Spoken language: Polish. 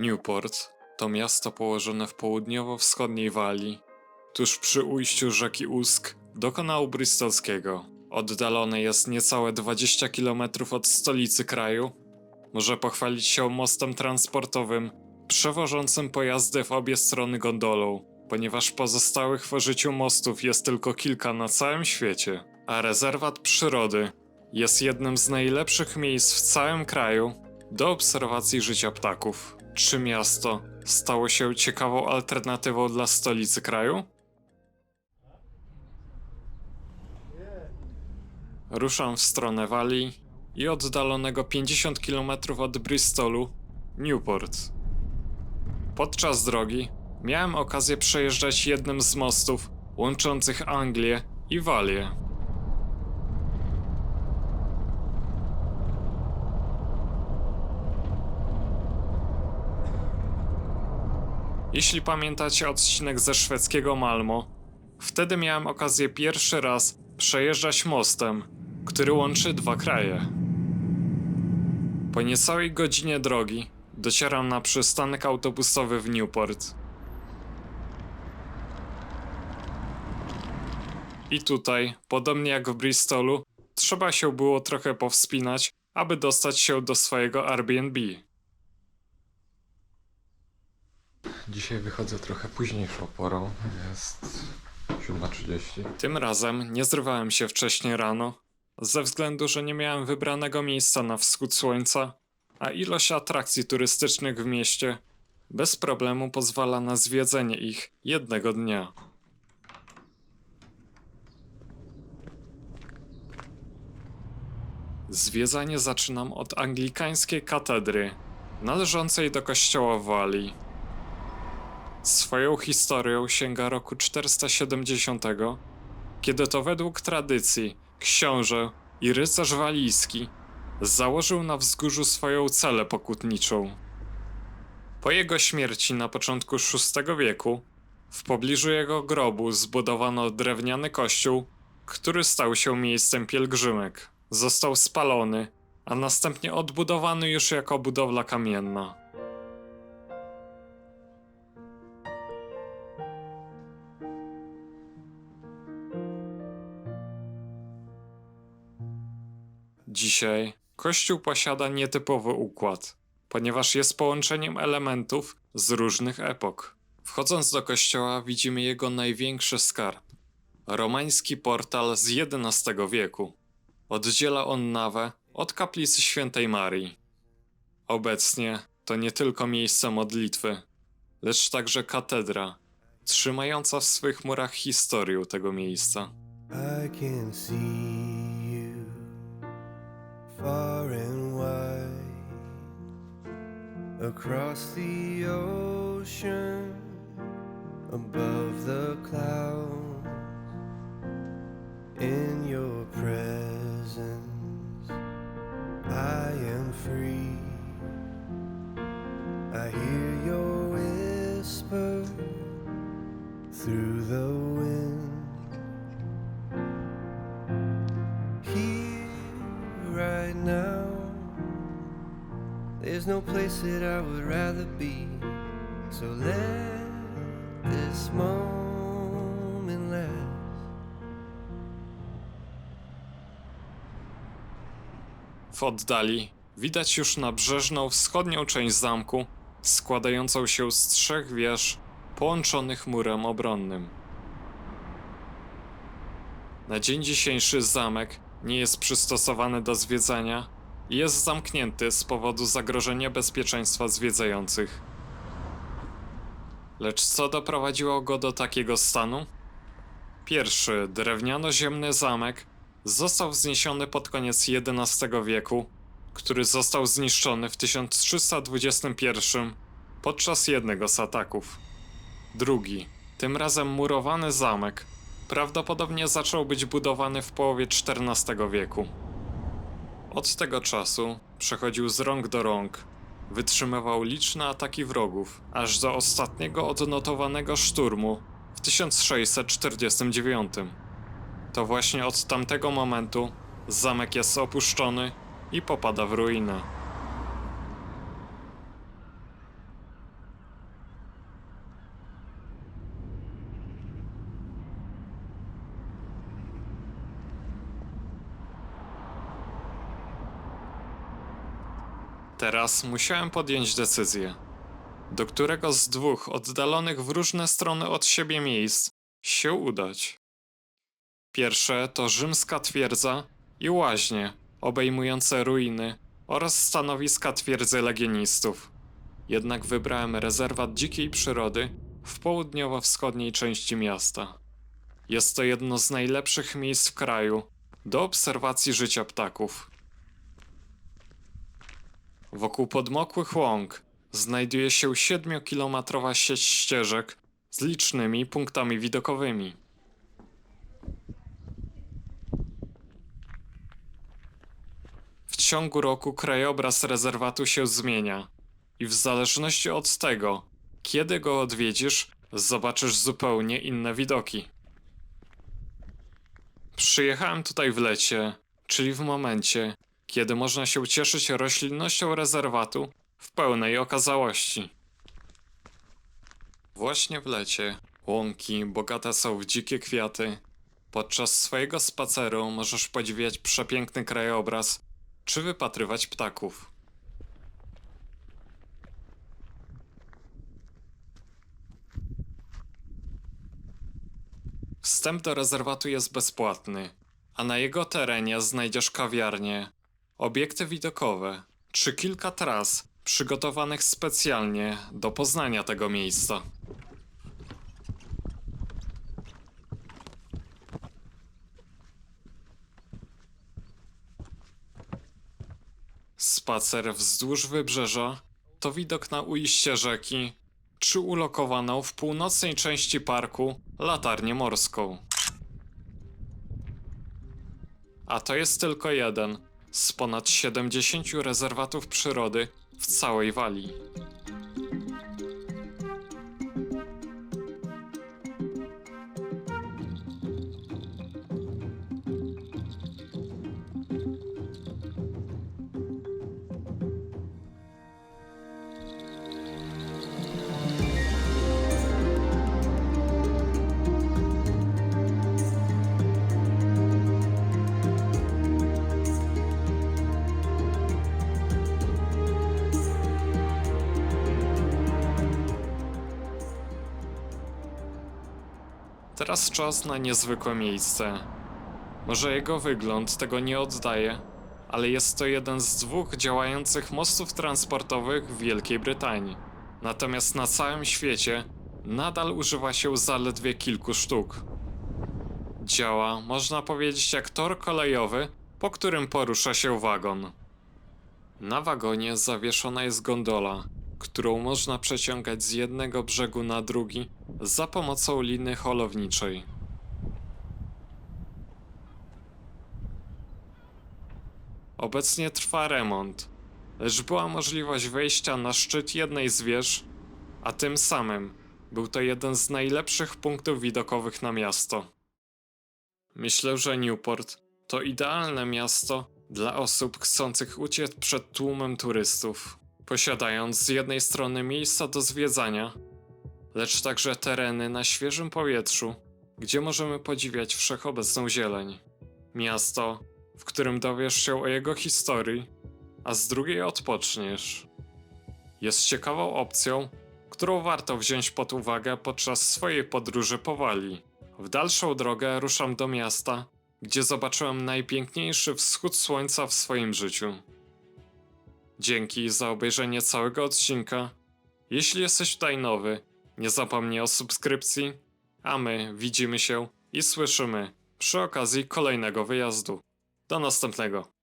Newport to miasto położone w południowo-wschodniej Walii, tuż przy ujściu rzeki Usk do kanału bristolskiego. Oddalone jest niecałe 20 km od stolicy kraju. Może pochwalić się mostem transportowym przewożącym pojazdy w obie strony gondolą, ponieważ pozostałych w użyciu mostów jest tylko kilka na całym świecie. A rezerwat przyrody jest jednym z najlepszych miejsc w całym kraju do obserwacji życia ptaków. Czy miasto stało się ciekawą alternatywą dla stolicy kraju? Ruszam w stronę Walii i oddalonego 50 km od Bristolu, Newport. Podczas drogi miałem okazję przejeżdżać jednym z mostów łączących Anglię i Walię. Jeśli pamiętacie odcinek ze szwedzkiego Malmo, wtedy miałem okazję pierwszy raz przejeżdżać mostem, który łączy dwa kraje. Po niecałej godzinie drogi docieram na przystanek autobusowy w Newport. I tutaj, podobnie jak w Bristolu, trzeba się było trochę powspinać, aby dostać się do swojego Airbnb. Dzisiaj wychodzę trochę późniejszą porą. Jest 7.30. Tym razem nie zrywałem się wcześniej rano, ze względu, że nie miałem wybranego miejsca na wschód słońca, a ilość atrakcji turystycznych w mieście bez problemu pozwala na zwiedzenie ich jednego dnia. Zwiedzanie zaczynam od anglikańskiej katedry, należącej do kościoła Walii. Swoją historią sięga roku 470, kiedy to według tradycji książę i rycerz walijski założył na wzgórzu swoją celę pokutniczą. Po jego śmierci na początku VI wieku, w pobliżu jego grobu zbudowano drewniany kościół, który stał się miejscem pielgrzymek. Został spalony, a następnie odbudowany już jako budowla kamienna. Dzisiaj Kościół posiada nietypowy układ, ponieważ jest połączeniem elementów z różnych epok. Wchodząc do kościoła widzimy jego największy skarb romański portal z XI wieku. Oddziela on nawę od kaplicy świętej Marii. Obecnie to nie tylko miejsce modlitwy, lecz także katedra, trzymająca w swych murach historię tego miejsca. I can see far and wide across the ocean, above the clouds. In your presence, I am free. I hear your whisper through the wind. There's no place that I would rather be. So let this moment last. W oddali widać już nabrzeżną wschodnią część zamku, składającą się z trzech wież połączonych murem obronnym. Na dzień dzisiejszy zamek nie jest przystosowany do zwiedzania jest zamknięty z powodu zagrożenia bezpieczeństwa zwiedzających. Lecz co doprowadziło go do takiego stanu? Pierwszy drewniano-ziemny zamek został wzniesiony pod koniec XI wieku, który został zniszczony w 1321 podczas jednego z ataków. Drugi, tym razem murowany zamek, prawdopodobnie zaczął być budowany w połowie XIV wieku. Od tego czasu przechodził z rąk do rąk, wytrzymywał liczne ataki wrogów, aż do ostatniego odnotowanego szturmu w 1649. To właśnie od tamtego momentu zamek jest opuszczony i popada w ruinę. Teraz musiałem podjąć decyzję. Do którego z dwóch oddalonych w różne strony od siebie miejsc się udać? Pierwsze to rzymska twierdza i łaźnie, obejmujące ruiny oraz stanowiska twierdzy legionistów. Jednak wybrałem rezerwat dzikiej przyrody w południowo-wschodniej części miasta. Jest to jedno z najlepszych miejsc w kraju do obserwacji życia ptaków. Wokół podmokłych łąk znajduje się 7-kilometrowa sieć ścieżek z licznymi punktami widokowymi. W ciągu roku krajobraz rezerwatu się zmienia i w zależności od tego, kiedy go odwiedzisz, zobaczysz zupełnie inne widoki. Przyjechałem tutaj w lecie, czyli w momencie, kiedy można się cieszyć roślinnością rezerwatu w pełnej okazałości. Właśnie w lecie łąki bogate są w dzikie kwiaty. Podczas swojego spaceru możesz podziwiać przepiękny krajobraz czy wypatrywać ptaków. Wstęp do rezerwatu jest bezpłatny, a na jego terenie znajdziesz kawiarnie, obiekty widokowe czy kilka tras przygotowanych specjalnie do poznania tego miejsca. Spacer wzdłuż wybrzeża to widok na ujście rzeki czy ulokowaną w północnej części parku latarnię morską. A to jest tylko jeden z ponad 70 rezerwatów przyrody w całej Walii. Teraz czas na niezwykłe miejsce. Może jego wygląd tego nie oddaje, ale jest to jeden z dwóch działających mostów transportowych w Wielkiej Brytanii. Natomiast na całym świecie nadal używa się zaledwie kilku sztuk. Działa, można powiedzieć, jak tor kolejowy, po którym porusza się wagon. Na wagonie zawieszona jest gondola, którą można przeciągać z jednego brzegu na drugi za pomocą liny holowniczej. Obecnie trwa remont, lecz była możliwość wejścia na szczyt jednej z wież, a tym samym był to jeden z najlepszych punktów widokowych na miasto. Myślę, że Newport to idealne miasto dla osób chcących uciec przed tłumem turystów, posiadając z jednej strony miejsca do zwiedzania, lecz także tereny na świeżym powietrzu, gdzie możemy podziwiać wszechobecną zieleń. Miasto, w którym dowiesz się o jego historii, a z drugiej odpoczniesz. Jest ciekawą opcją, którą warto wziąć pod uwagę podczas swojej podróży po Walii. W dalszą drogę ruszam do miasta, gdzie zobaczyłem najpiękniejszy wschód słońca w swoim życiu. Dzięki za obejrzenie całego odcinka. Jeśli jesteś tutaj nowy, nie zapomnij o subskrypcji, a my widzimy się i słyszymy przy okazji kolejnego wyjazdu. Do następnego.